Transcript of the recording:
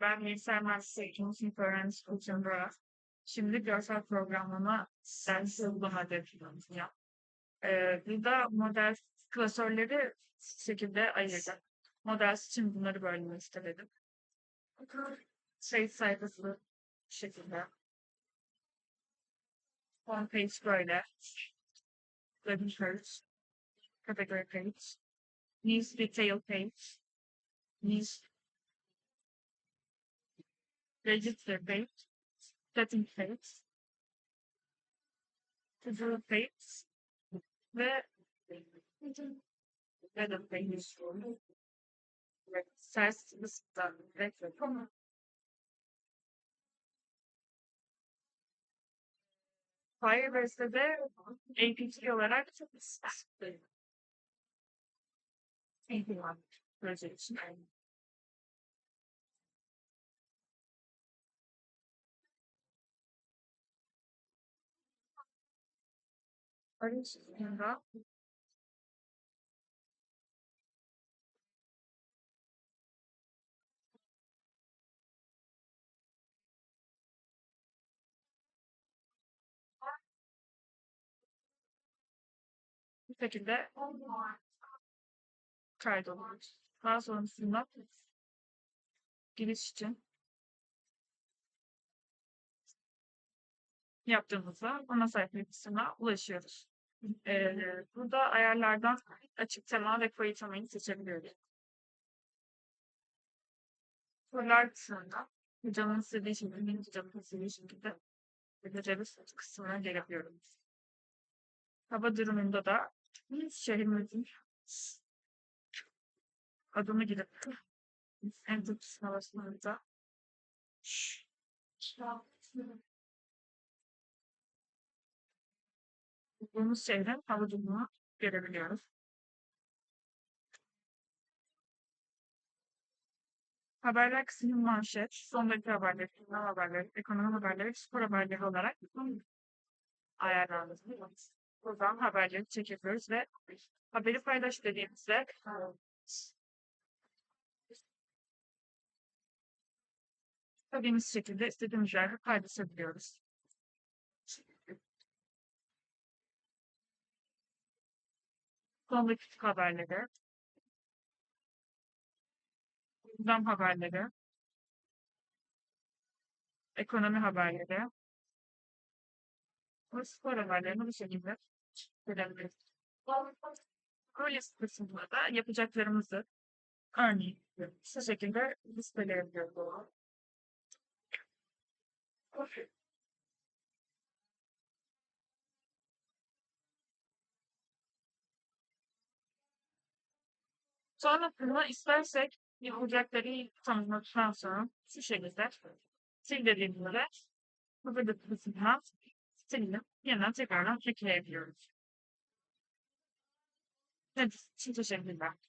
Ben bilgisayar mühendisliği ikinci sınıf öğrencisi Tuğçe Bora. Şimdi görsel programlama dersi uygulama hedefi ya. Ee, burada model klasörleri şekilde ayırdım. Model için bunları böyle listeledim. Şey sayfası şekilde. Homepage böyle. Web page. Category page. News detail page. News register page, setting page, to do page, the header page, size is done, vector comma. Firebase de APT olarak API project. Arasında bu şekilde kaydoluyoruz. Daha sonrasında giriş için yaptığımızda ana sayfasına ulaşıyoruz. Ee, burada ayarlardan açık tema ve koyu temayı seçebiliyoruz. Sorular kısmında canın istediği şekilde, benim canım istediği şekilde yapacağımız kısmına gelebiliyoruz. Hava durumunda da şehrimizin adını girip en tepkisine havasında bulunduğumuz şehrin hava durumunu görebiliyoruz. Haberler kısmının manşet, son dakika haberleri, gündem haberleri, ekonomi haberleri, spor haberleri olarak ayarlandı. Buradan haberleri çekiyoruz ve haberi paylaş dediğimizde istediğimiz şekilde istediğimiz yerde paylaşabiliyoruz. Son dakika haberleri, gündem haberleri, ekonomi haberleri ve spor haberlerini bu şekilde görebiliriz. Böyle kısmında da yapacaklarımızı örneğin şu şekilde listeleyebiliyoruz. Sonrasında istersek yapacakları tanımladıktan sonra şu şekilde sil dediğimizde burada kısmından silip yeniden tekrardan ekleyebiliyoruz. Evet, teşekkürler.